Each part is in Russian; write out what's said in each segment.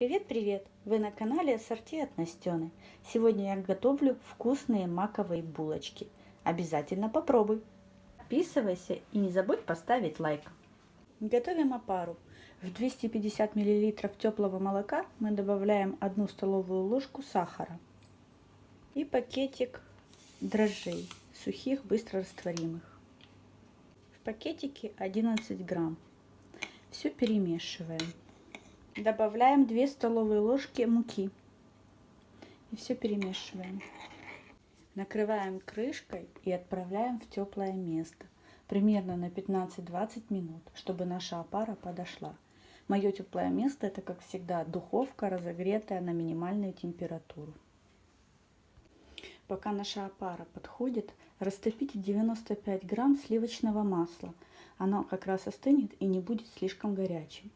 Привет-привет! Вы на канале Ассорти от Настены. Сегодня я готовлю вкусные маковые булочки. Обязательно попробуй! Подписывайся и не забудь поставить лайк. Готовим опару. В 250 мл теплого молока мы добавляем 1 столовую ложку сахара и пакетик дрожжей, сухих быстро растворимых. В пакетике 11 грамм. Все перемешиваем. Добавляем 2 столовые ложки муки. И все перемешиваем. Накрываем крышкой и отправляем в теплое место. Примерно на 15-20 минут, чтобы наша опара подошла. Мое теплое место это, как всегда, духовка, разогретая на минимальную температуру. Пока наша опара подходит, растопите 95 грамм сливочного масла. Оно как раз остынет и не будет слишком горячим.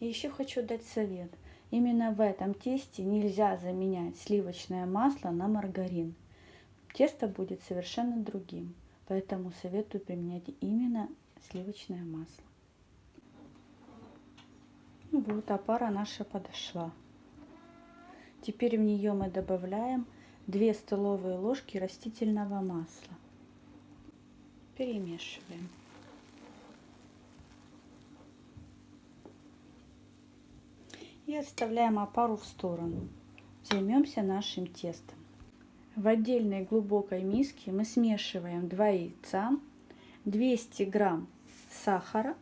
И еще хочу дать совет. Именно в этом тесте нельзя заменять сливочное масло на маргарин. Тесто будет совершенно другим, поэтому советую применять именно сливочное масло. Ну вот, опара наша подошла. Теперь в нее мы добавляем 2 столовые ложки растительного масла. Перемешиваем. И отставляем опару в сторону. Займемся нашим тестом. В отдельной глубокой миске мы смешиваем 2 яйца, 200 грамм сахара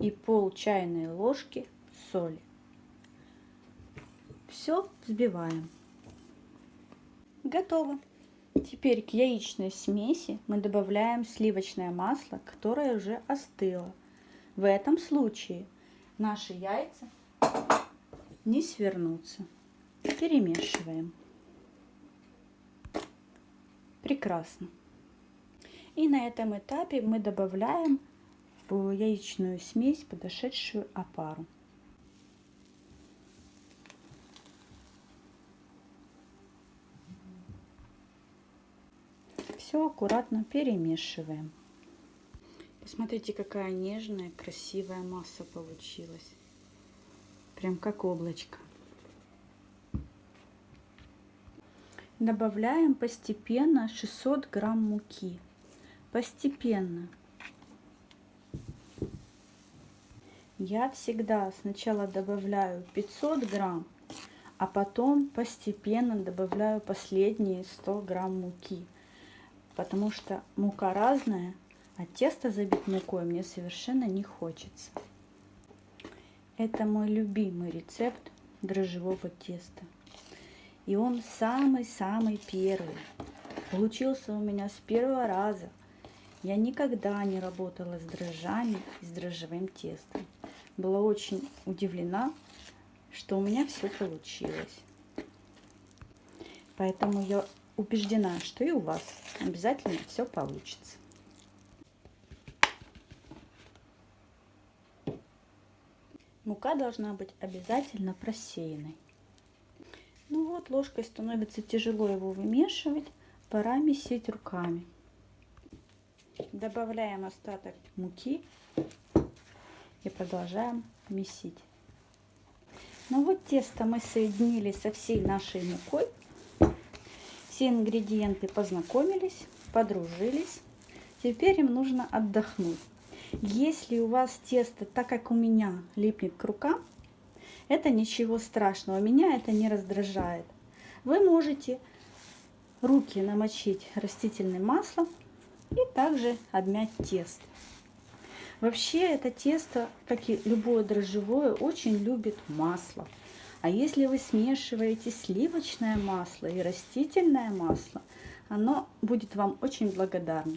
и пол чайной ложки соли. Все взбиваем. Готово. Теперь к яичной смеси мы добавляем сливочное масло, которое уже остыло. В этом случае наши яйца не свернуться. Перемешиваем. Прекрасно. И на этом этапе мы добавляем в яичную смесь подошедшую опару. Все аккуратно перемешиваем. Посмотрите, какая нежная, красивая масса получилась. Прям как облачко. Добавляем постепенно 600 грамм муки. Постепенно. Я всегда сначала добавляю 500 грамм, а потом постепенно добавляю последние 100 грамм муки. Потому что мука разная, а тесто забить мукой мне совершенно не хочется. Это мой любимый рецепт дрожжевого теста. И он самый-самый первый. Получился у меня с первого раза. Я никогда не работала с дрожжами, с дрожжевым тестом. Была очень удивлена, что у меня все получилось. Поэтому я убеждена, что и у вас обязательно все получится. Мука должна быть обязательно просеянной. Ну вот, ложкой становится тяжело его вымешивать, пора месить руками. Добавляем остаток муки и продолжаем месить. Ну вот тесто мы соединили со всей нашей мукой. Все ингредиенты познакомились, подружились. Теперь им нужно отдохнуть. Если у вас тесто, так как у меня, липнет к рукам, это ничего страшного, меня это не раздражает. Вы можете руки намочить растительным маслом и также обмять тесто. Вообще это тесто, как и любое дрожжевое, очень любит масло. А если вы смешиваете сливочное масло и растительное масло, оно будет вам очень благодарно.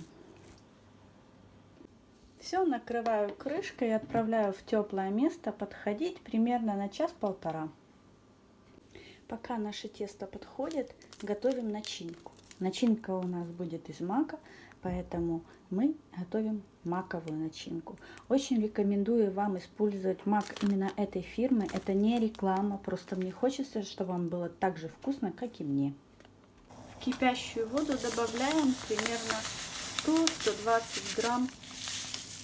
Все накрываю крышкой и отправляю в теплое место подходить примерно на час-полтора. Пока наше тесто подходит, готовим начинку. Начинка у нас будет из мака, поэтому мы готовим маковую начинку. Очень рекомендую вам использовать мак именно этой фирмы. Это не реклама, просто мне хочется, чтобы вам было так же вкусно, как и мне. В кипящую воду добавляем примерно 100-120 грамм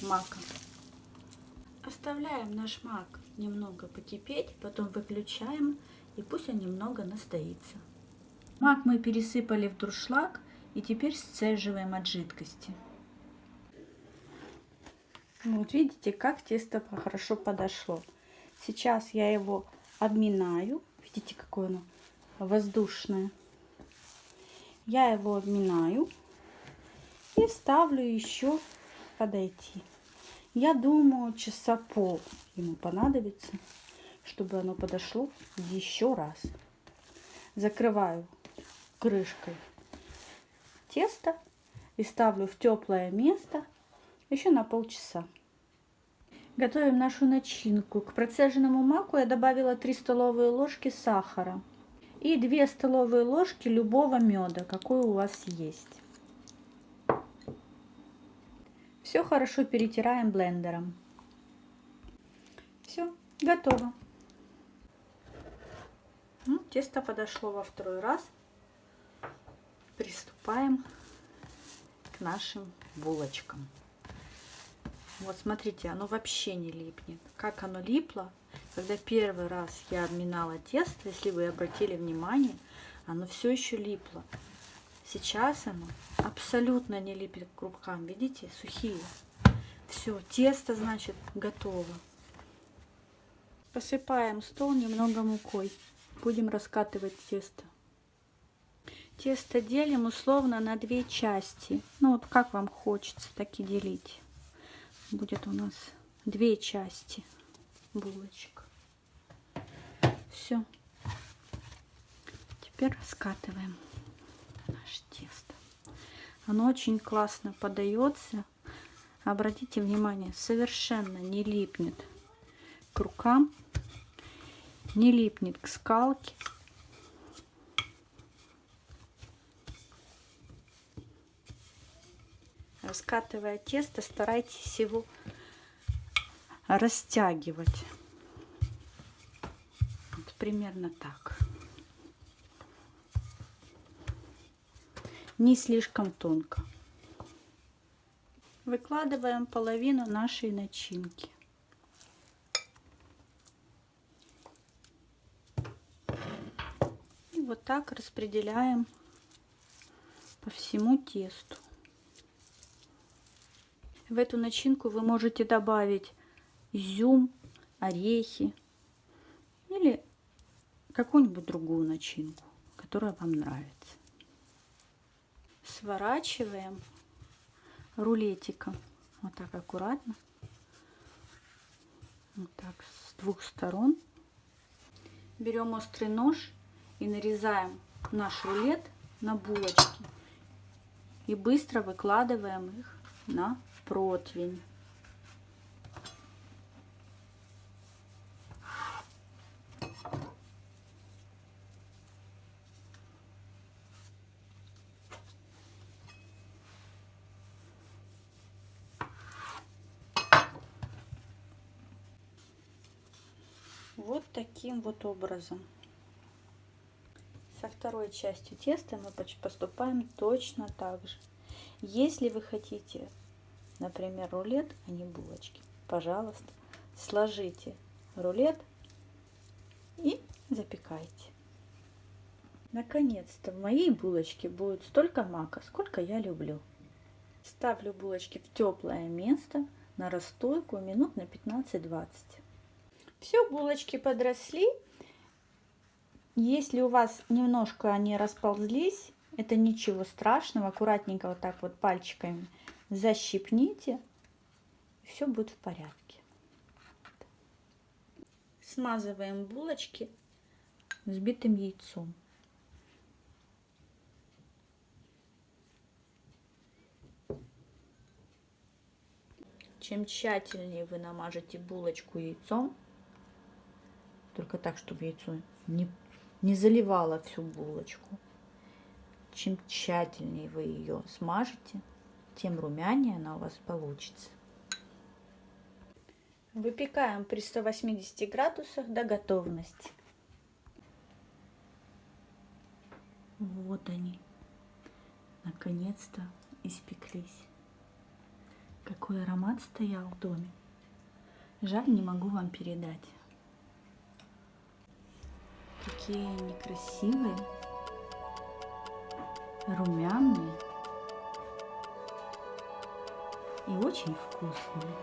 мака. Оставляем наш мак немного покипеть, потом выключаем и пусть он немного настоится. Мак мы пересыпали в дуршлаг и теперь сцеживаем от жидкости. Вот видите, как тесто хорошо подошло. Сейчас я его обминаю. Видите, какое оно воздушное. Я его обминаю и ставлю еще подойти. Я думаю, часа пол ему понадобится, чтобы оно подошло еще раз. Закрываю крышкой тесто и ставлю в теплое место еще на полчаса. Готовим нашу начинку. К процеженному маку я добавила 3 столовые ложки сахара и 2 столовые ложки любого меда, какой у вас есть. Все хорошо перетираем блендером. Все, готово. Ну, тесто подошло во второй раз. Приступаем к нашим булочкам. Вот смотрите, оно вообще не липнет. Как оно липло, когда первый раз я обминала тесто, если вы обратили внимание, оно все еще липло. Сейчас оно абсолютно не липнет к рукам. Видите, сухие. Все, тесто, значит, готово. Посыпаем стол немного мукой. Будем раскатывать тесто. Тесто делим условно на две части. Ну вот как вам хочется, так и делить будет у нас две части булочек. Все. Теперь раскатываем наше тесто. Оно очень классно подается. Обратите внимание, совершенно не липнет к рукам, не липнет к скалке. раскатывая тесто, старайтесь его растягивать. Вот примерно так. Не слишком тонко. Выкладываем половину нашей начинки. И вот так распределяем по всему тесту. В эту начинку вы можете добавить изюм, орехи или какую-нибудь другую начинку, которая вам нравится. Сворачиваем рулетиком вот так аккуратно, вот так с двух сторон. Берем острый нож и нарезаем наш рулет на булочки и быстро выкладываем их на противень. Вот таким вот образом. Со второй частью теста мы поступаем точно так же. Если вы хотите например, рулет, а не булочки, пожалуйста, сложите рулет и запекайте. Наконец-то в моей булочке будет столько мака, сколько я люблю. Ставлю булочки в теплое место на расстойку минут на 15-20. Все, булочки подросли. Если у вас немножко они расползлись, это ничего страшного. Аккуратненько вот так вот пальчиками защипните, все будет в порядке. Смазываем булочки взбитым яйцом. Чем тщательнее вы намажете булочку яйцом, только так, чтобы яйцо не, не заливало всю булочку, чем тщательнее вы ее смажете, тем румянее она у вас получится. Выпекаем при 180 градусах до готовности. Вот они, наконец-то испеклись. Какой аромат стоял в доме. Жаль, не могу вам передать. Какие они румяные и очень вкусные.